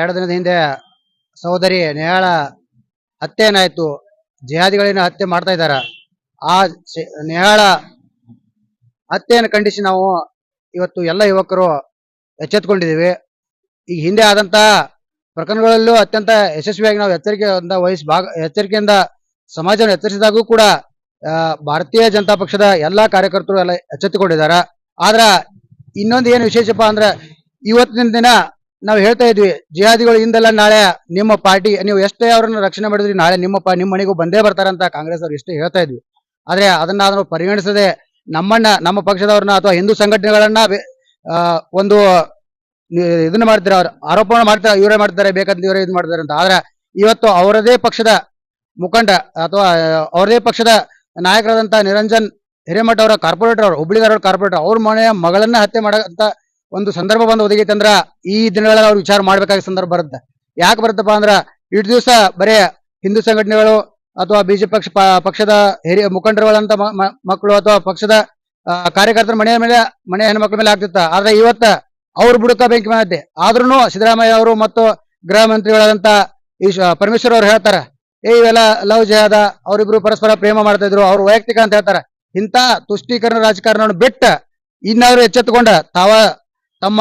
ಎರಡು ದಿನದ ಹಿಂದೆ ಸಹೋದರಿ ನೇಹಾಳ ಹತ್ಯೆ ಏನಾಯ್ತು ಜಿಹಾದಿಗಳೇನು ಹತ್ಯೆ ಮಾಡ್ತಾ ಇದ್ದಾರೆ. ಆ ನೇಹಾಳ ಹತ್ಯೆಯನ್ನು ಖಂಡಿಸಿ ನಾವು ಇವತ್ತು ಎಲ್ಲ ಯುವಕರು ಎಚ್ಚೆತ್ಕೊಂಡಿದ್ದೀವಿ. ಈಗ ಹಿಂದೆ ಆದಂತ ಪ್ರಕರಣಗಳಲ್ಲೂ ಅತ್ಯಂತ ಯಶಸ್ವಿಯಾಗಿ ನಾವು ಎಚ್ಚರಿಕೆಯಿಂದ ವಹಿಸಿ ಭಾಗ ಎಚ್ಚರಿಕೆಯಿಂದ ಸಮಾಜವನ್ನು ಎಚ್ಚರಿಸಿದಾಗೂ ಕೂಡ ಭಾರತೀಯ ಜನತಾ ಪಕ್ಷದ ಎಲ್ಲಾ ಕಾರ್ಯಕರ್ತರು ಎಲ್ಲ ಎಚ್ಚೆತ್ತುಕೊಂಡಿದ್ದಾರೆ. ಆದ್ರ ಇನ್ನೊಂದು ಏನು ವಿಶೇಷಪ್ಪ ಅಂದ್ರೆ, ಇವತ್ತಿನ ದಿನ ನಾವು ಹೇಳ್ತಾ ಇದ್ವಿ, ಜಿಹಾದಿಗಳು ಹಿಂದೆಲ್ಲ ನಾಳೆ ನಿಮ್ಮ ಪಾರ್ಟಿ, ನೀವು ಎಷ್ಟೇ ಅವರನ್ನು ರಕ್ಷಣೆ ಮಾಡಿದ್ರಿ, ನಾಳೆ ನಿಮ್ಮ ನಿಮ್ಮ ಮನೆಗೂ ಬಂದೇ ಬರ್ತಾರಂತ ಕಾಂಗ್ರೆಸ್ ಅವ್ರು ಎಷ್ಟೇ ಹೇಳ್ತಾ ಇದ್ವಿ. ಆದ್ರೆ ಅದನ್ನ ಅದನ್ನು ಪರಿಗಣಿಸದೆ ನಮ್ಮನ್ನ ನಮ್ಮ ಪಕ್ಷದವ್ರನ್ನ ಅಥವಾ ಹಿಂದೂ ಸಂಘಟನೆಗಳನ್ನ ಒಂದು ಇದನ್ನ ಮಾಡ್ತಾರೆ ಅವ್ರು ಆರೋಪ ಮಾಡ್ತಾರೆ ಇವರೇ ಮಾಡ್ತಾರೆ ಬೇಕಂತ ಇವರೇ ಇದು ಮಾಡ್ತಾರೆ ಅಂತ. ಆದ್ರೆ ಇವತ್ತು ಅವರದೇ ಪಕ್ಷದ ಮುಖಂಡ ಅಥವಾ ಅವರದೇ ಪಕ್ಷದ ನಾಯಕರಾದಂತ ನಿರಂಜನ್ ಹಿರೇಮಠ ಅವರ ಕಾರ್ಪೊರೇಟರ್ ಅವರು ಹುಬ್ಳಿಗಾರ ಕಾರ್ಪೊರೇಟರ್ ಅವ್ರ ಮನೆಯ ಮಗಳನ್ನ ಹತ್ಯೆ ಮಾಡಂತ ಒಂದು ಸಂದರ್ಭ ಬಂದು ಒದಗೈತೆ ಈ ದಿನಗಳಲ್ಲಿ ಅವ್ರು ವಿಚಾರ ಮಾಡ್ಬೇಕಾದ ಸಂದರ್ಭ ಬರುತ್ತೆ. ಯಾಕೆ ಬರುತ್ತಪ್ಪ ಅಂದ್ರ ಇಟ್ ದಿವಸ ಬರೇ ಹಿಂದೂ ಸಂಘಟನೆಗಳು ಅಥವಾ ಬಿಜೆಪಿ ಪಕ್ಷ ಪಕ್ಷದ ಹಿರಿಯ ಮುಖಂಡರುಗಳಂತ ಮಕ್ಕಳು ಅಥವಾ ಪಕ್ಷದ ಕಾರ್ಯಕರ್ತರ ಮನೆಯ ಮೇಲೆ ಮನೆ ಹೆಣ್ಮಕ್ಳ ಮೇಲೆ ಆಗ್ತಿತ್ತ. ಆದ್ರೆ ಇವತ್ತ ಅವ್ರು ಬುಡಕ ಬೆಂಕಿ ಮಾಡತ್ತೆ ಆದ್ರೂ ಸಿದ್ದರಾಮಯ್ಯ ಅವರು ಮತ್ತು ಗೃಹ ಮಂತ್ರಿಗಳಾದಂತ ಈಶ್ ಪರಮೇಶ್ವರ್ ಅವ್ರು ಹೇಳ್ತಾರೆ, ಏ, ಇವೆಲ್ಲ ಲವ್ ಜಯದ ಅವರಿಬ್ರು ಪರಸ್ಪರ ಪ್ರೇಮ ಮಾಡ್ತಾ ಇದ್ರು, ಅವ್ರು ವೈಯಕ್ತಿಕ ಅಂತ ಹೇಳ್ತಾರೆ. ಇಂತ ತುಷ್ಟೀಕರಣ ರಾಜಕಾರಣವನ್ನು ಬಿಟ್ಟ ಇನ್ನಾದ್ರೂ ಎಚ್ಚೆತ್ತುಕೊಂಡ ತಾವ ತಮ್ಮ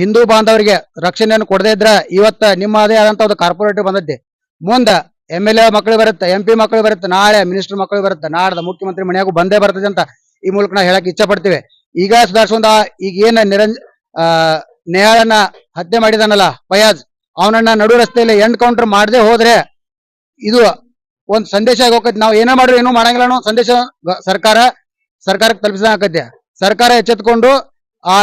ಹಿಂದೂ ಬಾಂಧವರಿಗೆ ರಕ್ಷಣೆಯನ್ನು ಕೊಡದೇ ಇದ್ರೆ ಇವತ್ತ ನಿಮ್ಮ ಅದೇ ಆದಂತ ಒಂದು ಕಾರ್ಪೊರೇಟಿವ್ ಬಂದದ್ದೆ. ಮುಂದ ಎಂ ಎಲ್ ಎ ಮಕ್ಕಳು ಬರುತ್ತೆ ಎಂ ಪಿ ಮಕ್ಕಳು ಬರುತ್ತೆ, ನಾಳೆ ಮಿನಿಸ್ಟರ್ ಮಕ್ಕಳು ಬರುತ್ತೆ, ನಾಡ್ದ ಮುಖ್ಯಮಂತ್ರಿ ಮನೆಯಾಗೂ ಬಂದೇ ಬರ್ತದೆ ಅಂತ ಈ ಮೂಲಕ ನಾವು ಹೇಳಕ್ ಇಚ್ಛೆ ಪಡ್ತೀವಿ. ಈಗ ಸುಧಾರಿಸುವಂತ ಈಗ ಏನ ಆ ನೇಹಾಳನ್ನ ಹತ್ಯೆ ಮಾಡಿದಾನಲ್ಲ ಫಯಾಜ್, ಅವನನ್ನ ನಡು ರಸ್ತೆಯಲ್ಲಿ ಎಂಡ್ ಕೌಂಟರ್ ಮಾಡದೆ ಹೋದ್ರೆ ಇದು ಒಂದ್ ಸಂದೇಶ ಹೋಗತ್ತೆ ನಾವು ಏನೇ ಮಾಡ್ರಿ ಏನೂ ಮಾಡಂಗಿಲ್ಲ ಅನ್ನೋ ಸಂದೇಶ ಸರ್ಕಾರ, ಸರ್ಕಾರಕ್ಕೆ ತಲುಪಿಸಾಕತ್ತೆ ಸರ್ಕಾರ ಎಚ್ಚೆತ್ಕೊಂಡು ಆ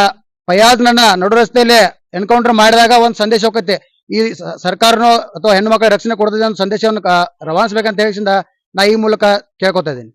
ಫಯಾಜ್ನನ್ನ ನಡು ರಸ್ತೆಯಲ್ಲಿ ಎನ್ಕೌಂಟರ್ ಮಾಡಿದಾಗ ಒಂದ್ ಸಂದೇಶ ಹೋಗುತ್ತೆ. ಈ ಸರ್ಕಾರನೋ ಅಥವಾ ಹೆಣ್ಣು ಮಕ್ಕಳ ರಕ್ಷಣೆ ಕೊಡ್ತದೆ ಅನ್ನೋ ಸಂದೇಶವನ್ನು ರವಾನಿಸ್ಬೇಕಂತ ಹೇಳಿಸಿಂದ ನಾ ಈ ಮೂಲಕ ಕೇಳ್ಕೊತಾ ಇದ್ದೀನಿ.